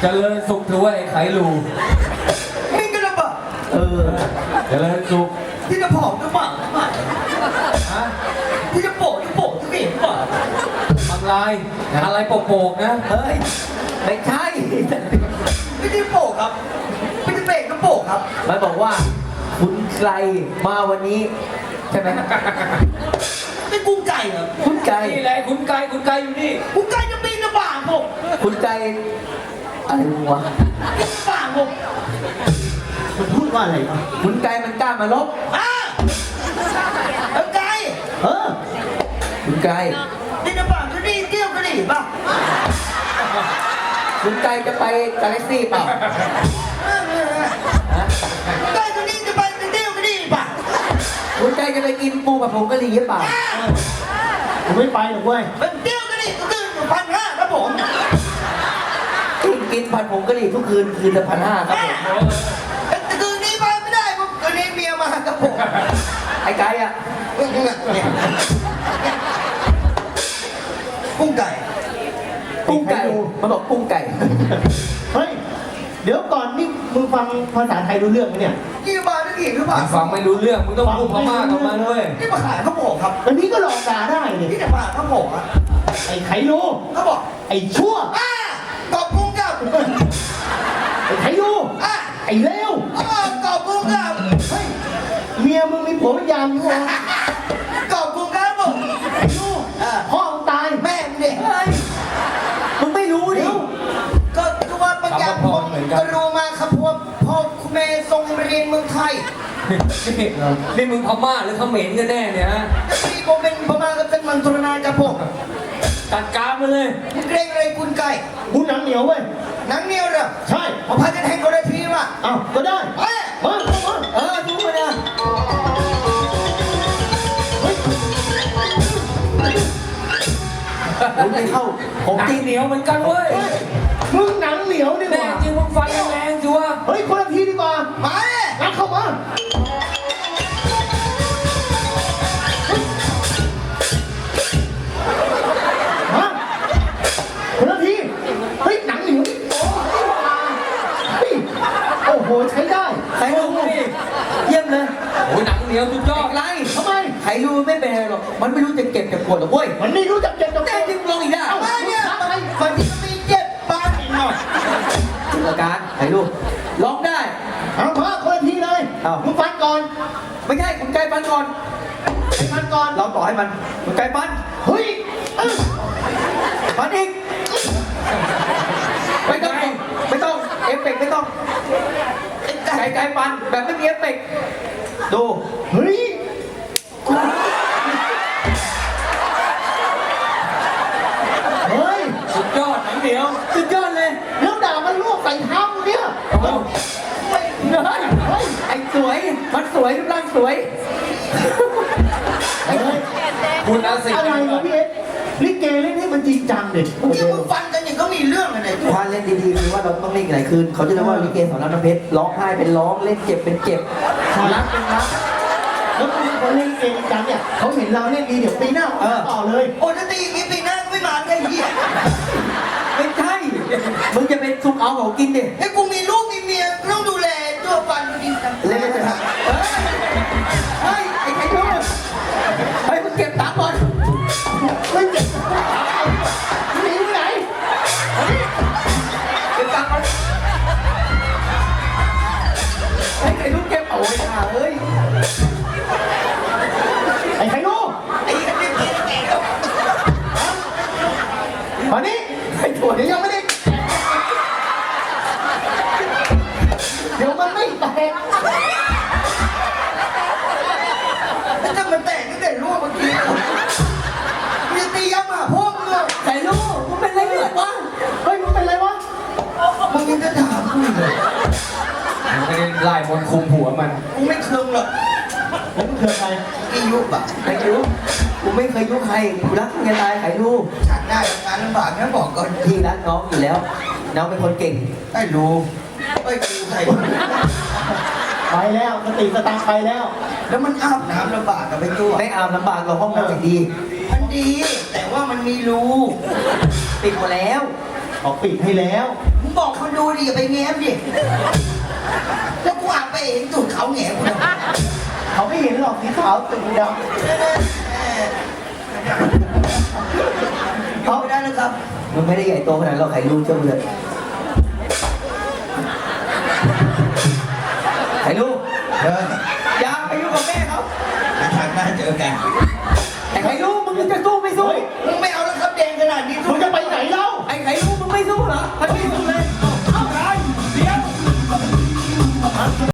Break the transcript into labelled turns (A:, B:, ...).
A: เจริญสุขถือว่าไอ้ไขลู
B: มึงก็ระเบิด
A: เออเจริญสุข
B: ที่จะผอมก็บ้าบ้า
A: ฮะ
B: ที่จะโปะจะโปะจะเห็นบ้า
A: ทำลายอะไรโปกๆนะ
C: เฮ้ย ไม่ใช่
B: ไม่ได้โปะครับ ไม่ได้เบรกก็โปะครับ
C: มันบอกว่า คุณไกลมาวันนี้ ใช่ไหม
B: ไม่กุ้งไก่เหรอ
C: คุณไกล
A: นี่แหละคุณไก่คุณไก่อยู่นี่
B: กุ้งไก่จะปีนกระบางผม
C: คุณไกล อะไรวะ
B: ปีนกระบางผมมันพูดว่าอะไรวะ
C: คุณไกลมันกล้ามาลบ
B: อ้าแล้วไก่
C: เออคุณไกล
B: ปีนกระบางก็ดีเกี้ยวก็ดีป่ะ
C: คุณไกลจะไปกาแล็กซี่เปล่า
B: เออเออเออ
C: ฮะ
B: ไก่ก็ดีจะไปเป็นเตี้ยวก็ดีป่ะ
C: คุณไกลจะไปกินปูกับผงกะหรี่หรือเปล่า
D: ผมไม่ไปหรอกเว้ย
B: เป็นเตี้ยวก็ดีก็คือพันห้าครับผม
C: กินกินผัดผงกะหรี่ทุกคืนคืนละพันห้าครับผม
B: แต่คืนนี้ไปไม่ได้เพราะคืนนี้เมียมาครับผม
C: ไอ้ไกลอะ
B: กุ้งไก่
C: กุ้งไก่มันบอกกุ้งไก่
D: เฮ้ยเดี๋ยวก่อนนี่มึงฟังภาษาไทยรู้เรื่องไหมเนี่ย
B: กี่บาทนี่หรือเปล่า
A: มึงฟังไม่รู้เรื่องมึงต้องพูดพม่ากับมันเว้ย
B: นี่มาขายข้าวโพดครับ
D: อันนี้ก็หลอกด่าได้เนี่ย
B: นี่จะมาข้าวโพดอะ
D: ไอ้ไข่รู้
B: เขาบอก
D: ไอ้ชั่ว
B: อ่าต อบกุ้งกับ
D: ไอ้ไข่รู้
B: อ่า
D: ไอ้เลว
B: อ่าตอบกุ้งกับ
D: เฮ้ยเมียมึงมีผัวเป็นยามอยู่เหรอ
B: ตอบกุ้งกับผม
D: ไอ้ลูก
B: อ่า
D: พ่อมึงตาย
B: แม่มึงเด็ก
C: เฮ้ยมึงไม่รู้ดิ
D: เดี๋ยว
B: ก็คือว่าบางอย่างผมก็รู้มาครับพวกพ่อคุณแม่ส่งให้มาเรียนเมืองไทย
A: นี่นี่มึงพม่าหรือเขมรกันแน่เนี่ยฮะ
B: แต่ที่ผมเป็นพม่ากับเป็นมังตุรนานกับผม
A: จัดการมาเลย
B: คุณเกรงอะไรคุณไก่
D: กูหนังเหนียวเว้ย
B: หนังเหนียวเหรอ
D: ใช่
B: เอาพาจะแทงก็ได้ทีว่ะ
D: เอ้าก็ได้
B: เอ้ย
D: มามามา
C: เออดูมาเนี่ย
D: เฮ้ย
C: มึงไม่เข้าผม
A: หนั
C: จริ
A: ง
C: ง
A: เหนียวเหมือนกันเว้ย
D: เฮ้ยมึงหนังเหนียวดีก
A: แน่
D: ว่า
A: จริงมึงฟันแรงๆจัว
D: เฮ้ยคนละทีดีกว่า
B: มาเนี่ย
D: งัดเข้ามามา โอ้โหใช้ได้
C: ใครรู้เยี่ยมเลย
A: โอ้ยหนังเหนียวสุดยอด
C: ไร
D: ทำไม
C: ใครรู้ไม่เป็นไรหรอก มันไม่รู้จะเก็บจะปวดหรอกเว้ย
D: มันไม่รู้จักเจ็บจับ
C: แน่จริงลงอีกแล้ว
B: มาเนี่ยมันมันมีเจ็บปานอีกหน่อย
C: จุลการใครรู้ล็อกได้
D: เอามาคนละทีเลย
C: เอามึ
D: มึงฟันก่อน
C: ไม่ใช่คุณไก่ปันก่อน
D: ฟันก่อน
C: เราต่อให้มันคุณไก่ปัน
D: เฮ้ยเอ้ย
C: ปันอีกไม่ต้องไม่ต้อง เอฟเฟกต์ไม่ต้อง ไก่ไก่ปันแบบไม่มีเอฟเฟกต์ดู
D: เฮ้ยเฮ้ย
A: สุดยอดหนังเหนียว
C: สุดยอดเลย
D: แล้วด่ามันลวกใส่เท้ากูเนี่ย
A: เอ้า
C: เฮ้ยเฮ้ยไอ้สวย มันสวยรูปร่างสวย
D: เฮ้ย
A: คุณอาศิษ
D: อะไร จริงจังเด็ด
B: ที่มึงฟันกันอย่างก็มีเรื่องอะไร
C: ถ้าเล่นดีๆคือว่าเราต้องเล่นหลายคืนเขาจะเรียกว่าลิเกสอนรามน้ำเพชรร้องไห้เป็นร้องเล่นเจ็บเป็นเจ็บ รักเป็นรัก
D: แล้วคนเขาเล่นลิเกจริงจังเนี่ยเขาเห็นเราเล่นดีเดี๋ยวปีหน้าเขา
C: เออ
D: ต่อเลย
B: โอ้จะตีอย่างนี้ปีหน้าก็ไม่มาไงเหี้ย
C: ไม่ใช่ มึงจะเป็นซุปเอาของกินดิ
B: ไอ้กูมีลูกมีเมีย
C: มึง
D: ไม่
C: ได้
D: ไล่
B: มนต์
A: คุมหัวมัน
B: กูไม่เคืองหรอก
D: แล้วมึงคือใคร
B: อียุบอะ
C: ไข่ดูกูไม่เคยยุใครกูรักมึงจะตายไข่ดู
B: ฉันได้งานลำบากนะบอกก่อน
C: พี่รักน้องอยู่แล้ว น้องเป็นคนเก่ง
B: ไอ้รู้ไอ้กูใคร
D: ไปแล้วสติสตางค์ไปแล้ว
B: แล้วมันอาบน้ำลำบากกับไปตัว
C: ไม่อาบลำบากเราห้องน้ำอย่างดี
B: มันดี แต่ว่ามันมีรู
C: ปิดหมดแล้ว
D: ออกปิดให้แล้ว
B: มึงบอกคนดูดิอย่าไปแง้มดิาวตึงดำเขาไม่ได้นะครับ มันไม่ได้ใหญ่โตขนาดเราใครรู้เชื่เล
C: ยใครรู้เดิอย่าไปยุ่งกับแม่เขาไปทางบ้าน
B: เจอกันไอ้ใครรู้
E: มึงจะสู้ไม่สู้ มึงไม่เอาแล้วครับแดงขนาดนี้มึงจะไปไหน
B: เล่า ไอ้
E: ใครรู้มึงไม่สู้เห
B: รอมันไม่สู้เลย